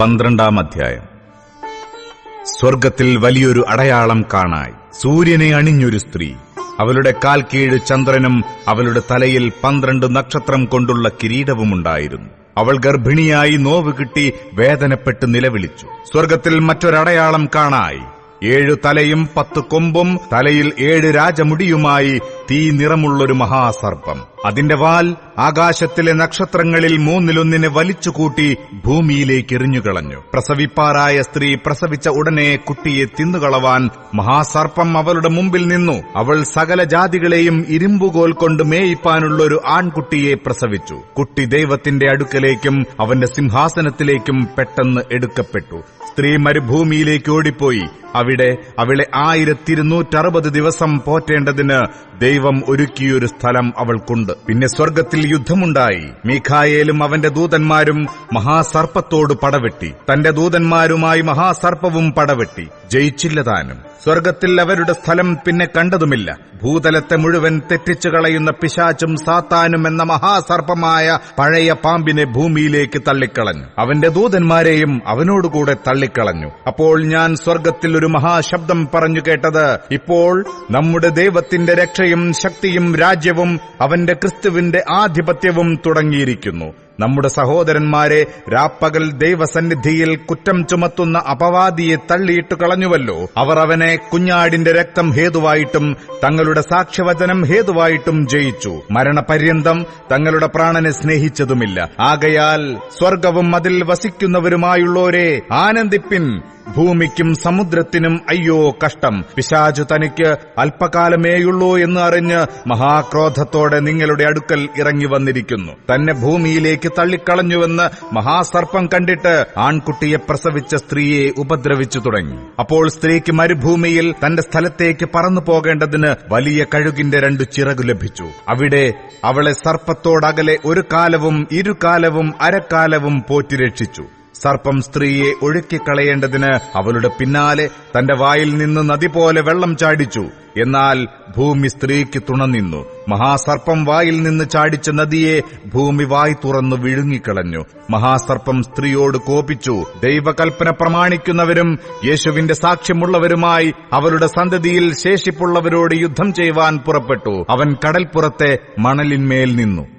പന്ത്രണ്ടാം അധ്യായം. സ്വർഗത്തിൽ വലിയൊരു അടയാളം കാണായി. സൂര്യനെ അണിഞ്ഞൊരു സ്ത്രീ. അവളുടെ കാൽ കീഴ് ചന്ദ്രനും അവളുടെ തലയിൽ പന്ത്രണ്ട് നക്ഷത്രം കൊണ്ടുള്ള കിരീടവുമുണ്ടായിരുന്നു. അവൾ ഗർഭിണിയായി നോവ് കിട്ടി വേദനപ്പെട്ട് നിലവിളിച്ചു. സ്വർഗത്തിൽ മറ്റൊരടയാളം കാണായി. ഏഴു തലയും പത്ത് കൊമ്പും തലയിൽ ഏഴ് രാജമുടിയുമായി തീ നിറമുള്ളൊരു മഹാസർപ്പം. അതിന്റെ വാൽ ആകാശത്തിലെ നക്ഷത്രങ്ങളിൽ മൂന്നിലൊന്നിനെ വലിച്ചുകൂട്ടി ഭൂമിയിലേക്ക് എറിഞ്ഞുകളഞ്ഞു പ്രസവിപ്പാറായ സ്ത്രീ പ്രസവിച്ച ഉടനെ കുട്ടിയെ തിന്നുകളവാൻ മഹാസർപ്പം അവളുടെ മുമ്പിൽ നിന്നു. അവൾ സകല ജാതികളെയും ഇരുമ്പുകോൽ കൊണ്ട് മേയിപ്പാനുള്ള ഒരു ആൺകുട്ടിയെ പ്രസവിച്ചു. കുട്ടി ദൈവത്തിന്റെ അടുക്കലേക്കും അവന്റെ സിംഹാസനത്തിലേക്കും പെട്ടെന്ന് എടുക്കപ്പെട്ടു. സ്ത്രീ മരുഭൂമിയിലേക്ക് ഓടിപ്പോയി. അവിടെ അവളെ ആയിരത്തിരുന്നൂറ്ററുപത് ദിവസം പോറ്റേണ്ടതിന് ദൈവം ഒരുക്കിയൊരു സ്ഥലം അവൾക്കുണ്ട്. പിന്നെ സ്വർഗത്തിൽ യുദ്ധമുണ്ടായി. മീഖായേലും അവന്റെ ദൂതന്മാരും മഹാസർപ്പത്തോട് പടവെട്ടി. തന്റെ ദൂതന്മാരുമായി മഹാസർപ്പവും പടവെട്ടി. ജയിച്ചില്ല താനും. സ്വർഗത്തിൽ അവരുടെ സ്ഥലം പിന്നെ കണ്ടതുമില്ല. ഭൂതലത്തെ മുഴുവൻ തെറ്റിച്ചു കളയുന്ന പിശാചും സാത്താനും എന്ന മഹാസർപ്പമായ പഴയ പാമ്പിനെ ഭൂമിയിലേക്ക് തള്ളിക്കളഞ്ഞു. അവന്റെ ദൂതന്മാരെയും അവനോടുകൂടെ തള്ളിക്കളഞ്ഞു. അപ്പോൾ ഞാൻ സ്വർഗത്തിൽ ഒരു മഹാശബ്ദം പറഞ്ഞു കേട്ടത് ഇപ്പോൾ നമ്മുടെ ദൈവത്തിന്റെ രക്ഷയും ശക്തിയും രാജ്യവും അവന്റെ ക്രിസ്തുവിന്റെ ആധിപത്യവും തുടങ്ങിയിരിക്കുന്നു. നമ്മുടെ സഹോദരന്മാരെ രാപ്പകൽ ദൈവസന്നിധിയിൽ കുറ്റം ചുമത്തുന്ന അപവാദിയെ തള്ളിയിട്ട് കളഞ്ഞുവല്ലോ. അവർ അവനെ കുഞ്ഞാടിന്റെ രക്തം ഹേതുവായിട്ടും തങ്ങളുടെ സാക്ഷ്യവചനം ഹേതുവായിട്ടും ജയിച്ചു. മരണപര്യന്തം തങ്ങളുടെ പ്രാണനെ സ്നേഹിച്ചതുമില്ല. ആകയാൽ സ്വർഗവും അതിൽ വസിക്കുന്നവരുമായുള്ളോരെ ആനന്ദിപ്പിൻ ഭൂമിക്കും സമുദ്രത്തിനും അയ്യോ കഷ്ടം. പിശാചു തനിക്ക് അല്പകാലമേയുള്ളൂ എന്ന് അറിഞ്ഞ് മഹാക്രോധത്തോടെ നിങ്ങളുടെ അടുക്കൽ ഇറങ്ങി വന്നിരിക്കുന്നു. തന്നെ ഭൂമിയിലേക്ക് തള്ളിക്കളഞ്ഞുവെന്ന് മഹാസർപ്പം കണ്ടിട്ട് ആൺകുട്ടിയെ പ്രസവിച്ച സ്ത്രീയെ ഉപദ്രവിച്ചു തുടങ്ങി. അപ്പോൾ സ്ത്രീക്ക് മരുഭൂമിയിൽ തന്റെ സ്ഥലത്തേക്ക് പറന്നു പോകേണ്ടതിന് വലിയ കഴുകിന്റെ രണ്ടു ചിറകു ലഭിച്ചു. അവിടെ അവളെ സർപ്പത്തോടകലെ ഒരു കാലവും ഇരുകാലവും അരക്കാലവും പോറ്റി രക്ഷിച്ചു സർപ്പം സ്ത്രീയെ ഒഴുക്കിക്കളയേണ്ടതിന് അവളുടെ പിന്നാലെ തന്റെ വായിൽ നിന്ന് നദി പോലെ വെള്ളം ചാടിച്ചു. എന്നാൽ ഭൂമി സ്ത്രീക്ക് തുണനിന്നു മഹാസർപ്പം വായിൽ നിന്ന് ചാടിച്ച നദിയെ ഭൂമി വായി തുറന്നു വിഴുങ്ങിക്കളഞ്ഞു. മഹാസർപ്പം സ്ത്രീയോട് കോപിച്ചു ദൈവകൽപ്പന പ്രമാണിക്കുന്നവരും യേശുവിന്റെ സാക്ഷ്യമുള്ളവരുമായി അവരുടെ സന്തതിയിൽ ശേഷിപ്പുള്ളവരോട് യുദ്ധം ചെയ്യുവാൻ പുറപ്പെട്ടു. അവൻ കടൽപ്പുറത്തെ മണലിന്മേൽ നിന്നു.